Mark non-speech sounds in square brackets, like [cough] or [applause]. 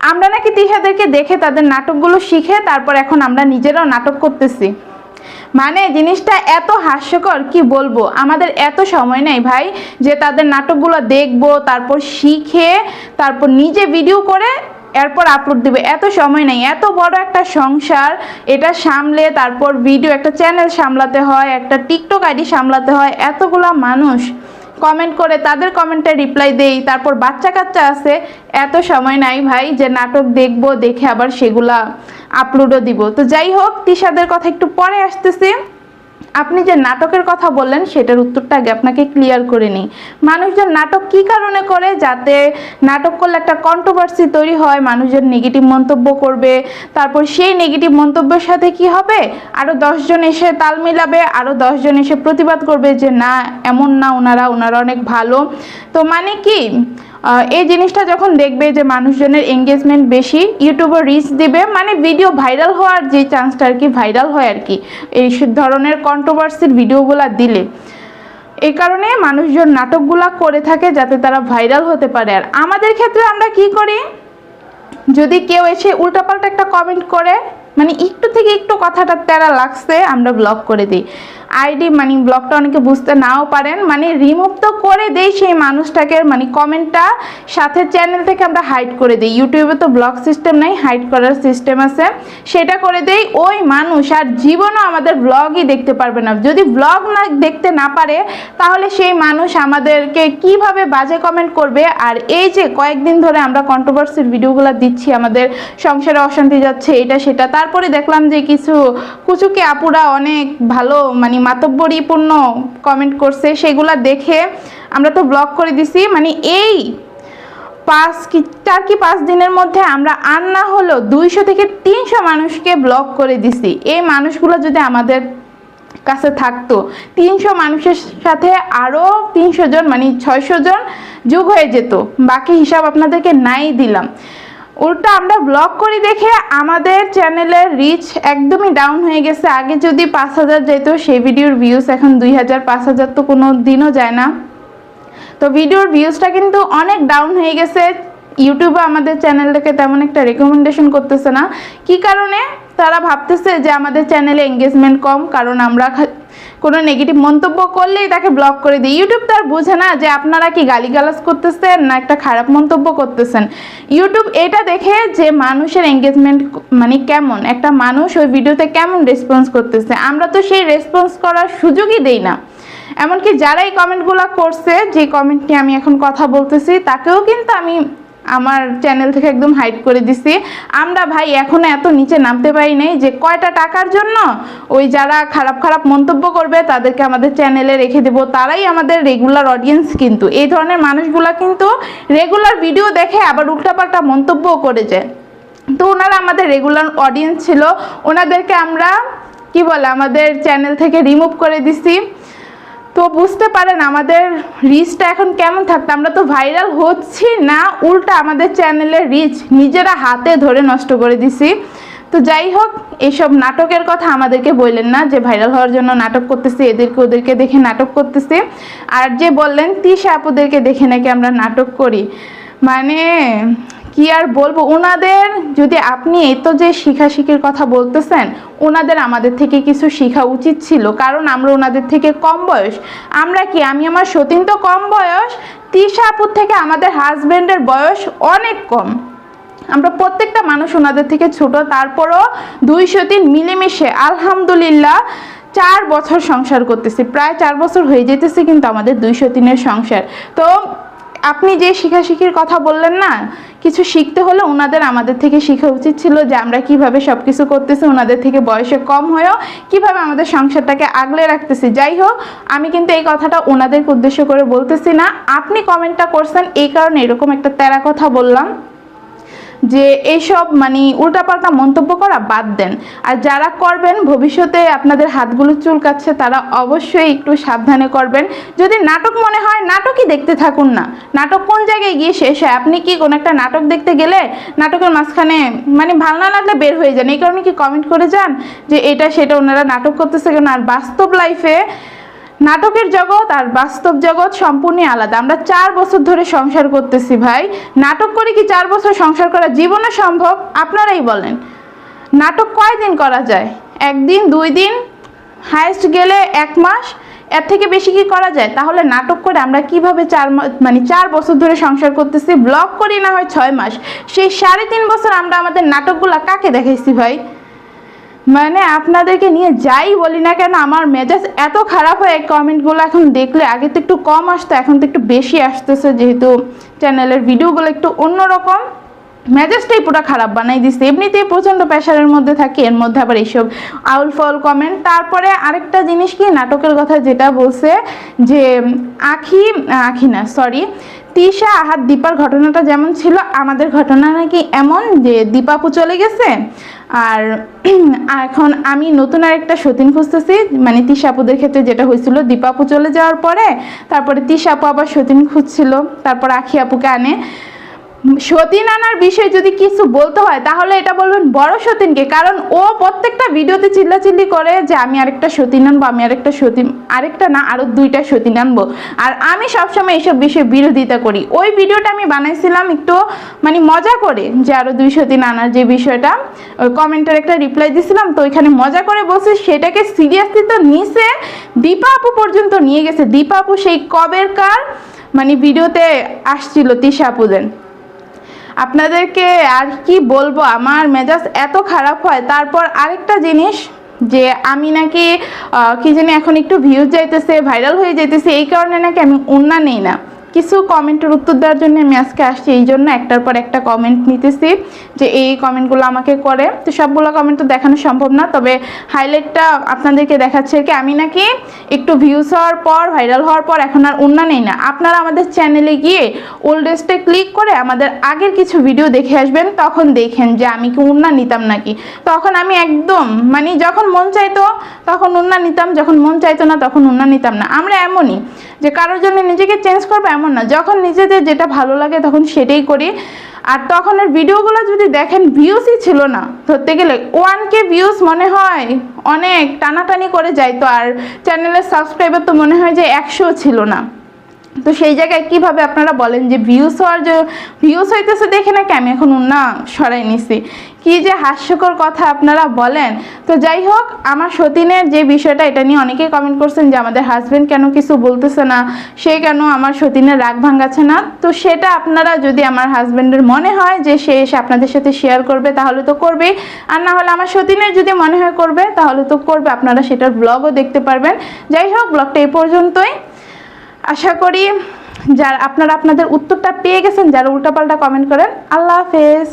আমরা নাকি তিশাদেরকে দেখে তাদের নাটকগুলো শিখে তারপর এখন আমরা নিজেরাও নাটক করতেছি। মানে জিনিসটা এত হাস্যকর, কি বলব? আমাদের এত সময় নেই ভাই যে তাদের নাটকগুলো দেখব, তারপর শিখে, তারপর নিজে ভিডিও করে, এরপর আপলোড দিবে। এত সময় নেই, এত বড় একটা সংসার, এটা সামলে, তারপর ভিডিও একটা চ্যানেল সামলাতে হয়, একটা টিকটক আইডি সামলাতে হয়, এতগুলা মানুষ। কমেন্ট করে, তাদের কমেন্টে রিপ্লাই দেই। তারপর বাচ্চা কাচ্চা আছে, এত সময় নাই ভাই যে নাটক দেখব, দেখে আবার সেগুলা আপলোডও দিব। তো যাই হোক, তিশাদের কথা একটু পরে আসতেছি। আপনি যে নাটকের কথা বললেন, সেটার উত্তরটা আগে আপনাকে ক্লিয়ার করে নিই। মানুষজন নাটক কি কারণে করে? যাতে নাটক করলে একটা কন্ট্রোভার্সি তৈরি হয়, মানুষজন নেগেটিভ মন্তব্য করবে, তারপর সেই নেগেটিভ মন্তব্যের সাথে কি হবে? আরও দশজন এসে তাল মিলাবে আরও দশজন এসে প্রতিবাদ করবে যে, না, এমন না, ওনারা ওনারা অনেক ভালো। তো মানে কি? এই জিনিসটা যখন দেখবে যে মানুষজনের এঙ্গেজমেন্ট বেশি ইউটিউবে রিচ দিবে মানে ভিডিও ভাইরাল হওয়ার যে চান্সটা আর কি ভাইরাল হয় আর কি, এই ধরনের কন্ট্রোভার্সির ভিডিওগুলো দিলে। এই কারণে মানুষজন নাটকগুলা করে থাকে যাতে তারা ভাইরাল হতে পারে। আর আমাদের ক্ষেত্রে আমরা কি করি? যদি কেউ এসে উল্টাপাল্টা একটা কমেন্ট করে মানে একটু থেকে একটু কথাটা তেরা লাগছে, আমরা ব্লক করে দিই। আইডি মানে ব্লকটা অনেকে বুঝতে নাও পারেন। মানে রিমুভ তো করে দেই সেই মানুষটাকে মানে কমেন্টটা সাথে চ্যানেল থেকে আমরা হাইড করে দিই। ইউটিউবে তো ব্লক সিস্টেম নাই হাইড করার সিস্টেম আছে। সেটা করে দেই, ওই মানুষ আর জীবনও আমাদের ব্লগই দেখতে পারবে না। যদি ব্লগ না দেখতে না পারে, তাহলে সেই মানুষ আমাদেরকে কীভাবে বাজে কমেন্ট করবে? আর এই যে কয়েকদিন ধরে আমরা কন্ট্রোভার্সির ভিডিওগুলো দিচ্ছি, আমাদের সংসারে অশান্তি যাচ্ছে, এটা সেটা। তারপরে দেখলাম যে কিছু কুচুকে আপুরা অনেক ভালো মানে মাতব্বরীপূর্ণ কমেন্ট করছে, সেগুলা দেখে আমরা তো ব্লক করে দিছি। মানে এই পাঁচ কি, চার কি পাঁচ দিনের মধ্যে আমরা আর না হলেও দুইশো থেকে তিনশো মানুষকে ব্লক করে দিছি। এই মানুষগুলো যদি আমাদের কাছে থাকতো, তিনশো মানুষের সাথে আরও তিনশো জন মানে ছয়শো জন যোগ হয়ে যেত। বাকি হিসাব আপনাদেরকে নাই দিলাম। উল্টা আমরা ব্লগ করি দেখে আমাদের চ্যানেলের রিচ একদমই ডাউন হয়ে গেছে। আগে যদি পাঁচ হাজার যেত, সেই ভিডিওর ভিউজ এখন দুই হাজার, পাঁচ হাজার তো কোনো দিনও যায় না। তো ভিডিওর ভিউজটা কিন্তু অনেক ডাউন হয়ে গেছে। ইউটিউবে আমাদের চ্যানেলটাকে তেমন একটা রেকমেন্ডেশন করতেছে না। কি কারণে? তারা ভাবতেছে যে আমাদের চ্যানেলে এঙ্গেজমেন্ট কম, কারণ আমরা কোনো নেগেটিভ মন্তব্য করলেই তাকে ব্লক করে দিই। ইউটিউব তার বোঝে না যে আপনারা কি গালিগালাজ করতেছেন না একটা খারাপ মন্তব্য করতেছেন। ইউটিউব এটা দেখে যে মানুষের এঙ্গেজমেন্ট মানে কেমন, একটা মানুষ ওই ভিডিওতে কেমন রেসপন্স করতেছে। আমরা তো সেই রেসপন্স করার সুযোগই দেই না। এমনকি যারা এই কমেন্টগুলো করছে, যে কমেন্ট নিয়ে আমি এখন কথা বলতেছি, তাকেও কিন্তু আমি আমার চ্যানেল থেকে একদম হাইড করে দিছি। আমরা ভাই এখনও এত নিচে নামতে পারি নাই যে কয়টা টাকার জন্য ওই যারা খারাপ খারাপ মন্তব্য করবে তাদেরকে আমাদের চ্যানেলে রেখে দেবো। তারাই আমাদের রেগুলার অডিয়েন্স কিন্তু। এই ধরনের মানুষগুলা কিন্তু রেগুলার ভিডিও দেখে আবার উল্টাপাল্টা মন্তব্যও করে যায়। তো ওনারা আমাদের রেগুলার অডিয়েন্স ছিল। ওনাদেরকে আমরা কি বলে আমাদের চ্যানেল থেকে রিমুভ করে দিছি। তো বুঝতে পারেন, আমাদের রিচটা এখন কেমন থাকতো? আমরা তো ভাইরাল হচ্ছি না, উল্টা আমাদের চ্যানেলের রিচ নিজেরা হাতে ধরে নষ্ট করে দিছি। তো যাই হোক এইসব নাটকের কথা আমাদেরকে বললেন না, যে ভাইরাল হওয়ার জন্য নাটক করতেছি, এদেরকে ওদেরকে দেখে নাটক করতেছি। আর যে বললেন, তিশা আপুদেরকে দেখে নাকি আমরা নাটক করি। মানে কি আর বলব? ওনাদের যদি আপনি এত যে শিখাশিখির কথা বলতেছেন ওনাদের আমাদের থেকে কিছু শেখা উচিত ছিল, কারণ আমরা ওনাদের থেকে কম বয়স। আমরা কি, আমি আমার সতীন তো কম বয়স? তিশা আপুর থেকে আমাদের হাজবেন্ডের বয়স অনেক কম। আমরা প্রত্যেকটা মানুষ ওনাদের থেকে ছোট, তারপরও দুইশো তিন মিলেমিশে আলহামদুলিল্লাহ চার বছর সংসার করতেছি। প্রায় চার বছর হয়ে যেতেছে কিন্তু আমাদের দুইশো তিনের সংসার। তো আপনি যে শিখাশিখির কথা বললেন না, কিছু শিখতে হলে ওনাদের আমাদের থেকে শেখা উচিত ছিল যে আমরা কীভাবে সব কিছু করতেছি ওনাদের থেকে বয়সে কম হয়েও কীভাবে আমাদের সংসারটাকে আগলে রাখতেছি। যাই হোক, আমি কিন্তু এই কথাটা ওনাদেরকে উদ্দেশ্য করে বলতেছি না। আপনি কমেন্টটা করছেন, এই কারণে এরকম একটা তেরা কথা বললাম। যে এইসব মানে উল্টাপাল্টা মন্তব্য করা বাদ দেন। আর যারা করবেন, ভবিষ্যতে আপনাদের হাতগুলো চুলকাচ্ছে, তারা অবশ্যই একটু সাবধানে করবেন। যদি নাটক মনে হয়, নাটকই দেখতে থাকুন না। নাটক কোন জায়গায় গিয়ে শেষ হয়? আপনি কি কোনো একটা নাটক দেখতে গেলে নাটকের মাঝখানে মানে ভালো না লাগলে বের হয়ে যান? এই কারণে কি কমেন্ট করে যান যে এটা সেটা ওনারা নাটক করতেছে কেন? আর বাস্তব লাইফে নাটকের জগৎ আর বাস্তব জগৎ সম্পূর্ণই আলাদা। আমরা চার বছর ধরে সংসার করতেছি ভাই। নাটক করে কি চার বছর সংসার করা জীবনে সম্ভব? আপনারাই বলেন। নাটক কয়দিন করা যায়? একদিন, দুই দিন? হায়েস্ট গেলে এক মাস? এর থেকে বেশি কি করা যায়? তাহলে নাটক করে আমরা কীভাবে চার মানে চার বছর ধরে সংসার করতেছি? ব্লগ করি না হয় ছয় মাস? সেই সাড়ে তিন বছর আমরা আমাদের নাটকগুলো কাকে দেখাইছি ভাই? মানে আপনাদেরকে নিয়ে যাই বলি না কেন, আমার মেজাজ এত খারাপ হয় কমেন্টগুলো এখন দেখলে আগে তো একটু কম আসতো, এখন তো একটু বেশি আসতেছে যেহেতু চ্যানেলের ভিডিওগুলো একটু অন্যরকম। মেজাজটাই পুরো খারাপ বানাই দিচ্ছে এমনিতেই প্রচণ্ড প্রেশারের মধ্যে থাকি, এর মধ্যে আবার এইসব আউল ফল কমেন্ট তারপরে আরেকটা জিনিস কি, নাটকের কথা যেটা বলছে যে, আখি আখি না সরি তিশা আহাত দীপার ঘটনাটা যেমন ছিল, আমাদের ঘটনা নাকি এমন যে, দীপাপু চলে গেছে, আর [clears throat] এখন আমি নতুন আরেকটা সতীন খুঁজতেছি মানে তিশাপুদের ক্ষেত্রে যেটা হয়েছিল, দীপাপু চলে যাওয়ার পরে, তারপরে তিশাপু আবার সতীন খুঁজছিল, তারপর আখি আপুকে আনে। সতীন আনার বিষয়ে যদি কিছু বলতে হয়, তাহলে এটা বলবেন বড় সতীনকে। কারণ ও প্রত্যেকটা ভিডিওতে চিল্লাচিল্লি করে যে, আমি আরেকটা সতীন আনব, আমি আরেকটা সতীন, আরেকটা না, আরও দুইটা সতীন আনব। আর আমি সবসময় এইসব বিষয়ে বিরোধিতা করি। ওই ভিডিওটা আমি বানাইছিলাম একটু মানে মজা করে যে, আরও দুই সতীন আনার যে বিষয়টা, ওই কমেন্টের একটা রিপ্লাই দিছিলাম, তো ওইখানে মজা করে বলছে সেটাকে সিরিয়াসলি তো নিচে দীপা আপু পর্যন্ত নিয়ে গেছে। দীপা আপু সেই কবেরকার মানে ভিডিওতে আসছিল তিশা আপুদের। আপনাদেরকে আর কি বলব? আমার মেজাজ এত খারাপ হয়। তারপর আরেকটা জিনিস যে আমি নাকি কী জানি এখন একটু ভিউজ যাইতেছে ভাইরাল হয়ে যাইতেছে, এই কারণে নাকি আমি উন্না নেই না। কিছু কমেন্টের উত্তর দেওয়ার জন্য আমি আজকে আসছি, এই জন্য একটার পর একটা কমেন্ট নিতেছি যে এই কমেন্টগুলো আমাকে করে। তো সবগুলো কমেন্ট তো দেখানো সম্ভব না, তবে হাইলাইটটা আপনাদেরকে দেখাচ্ছে কি। আমি নাকি একটু ভিউজ হওয়ার পর ভাইরাল হওয়ার পর এখন আর উন্না নেই না। আপনারা আমাদের চ্যানেলে গিয়ে ওল্ডেস্টে ক্লিক করে আমাদের আগের কিছু ভিডিও দেখে আসবেন, তখন দেখেন যে আমি কি উন্না নিতাম নাকি। তখন আমি একদম মানে যখন মন চাইতো, তখন উন্না নিতাম, যখন মন চাইতো না, তখন উন্না নিতাম না। আমরা এমনই যে কারোর জন্য নিজেকে চেঞ্জ করব এমন না। যখন নিজেদের যেটা ভালো লাগে তখন সেটাই করি। আর তখন তখনের ভিডিওগুলো যদি দেখেন ভিউসই ছিল না। ধরতে গেলে ওয়ান কে ভিউস মনে হয় অনেক, টানাটানি করে যাইতো। আর চ্যানেলের সাবস্ক্রাইবার তো মনে হয় যে একশো ছিল না। তো সেই জায়গায় কীভাবে আপনারা বলেন যে ভিউস হওয়ার যে ভিউস হইতেছে দেখে নাকি আমি এখন না সরাই নিছি? কি যে হাস্যকর কথা আপনারা বলেন। তো যাই হোক, আমার সতীনের যে বিষয়টা, এটা নিয়ে অনেকেই কমেন্ট করছেন যে আমাদের হাজব্যান্ড কেন কিছু বলতেছে না, সে কেন আমার সতীনের রাগ ভাঙাচ্ছে না? তো সেটা আপনারা যদি আমার হাজব্যান্ডের মনে হয় যে সে এসে আপনাদের সাথে শেয়ার করবে, তাহলে তো করবে। আর না হলে আমার সতীনের যদি মনে হয় করবে, তাহলে তো করবে। আপনারা সেটার ব্লগও দেখতে পারবেন। যাই হোক ব্লগটা এই পর্যন্তই। আশা করি যার আপনারা আপনাদের উত্তরটা পেয়ে গেছেন যারা উল্টাপাল্টা কমেন্ট করেন। আল্লাহ হাফেজ।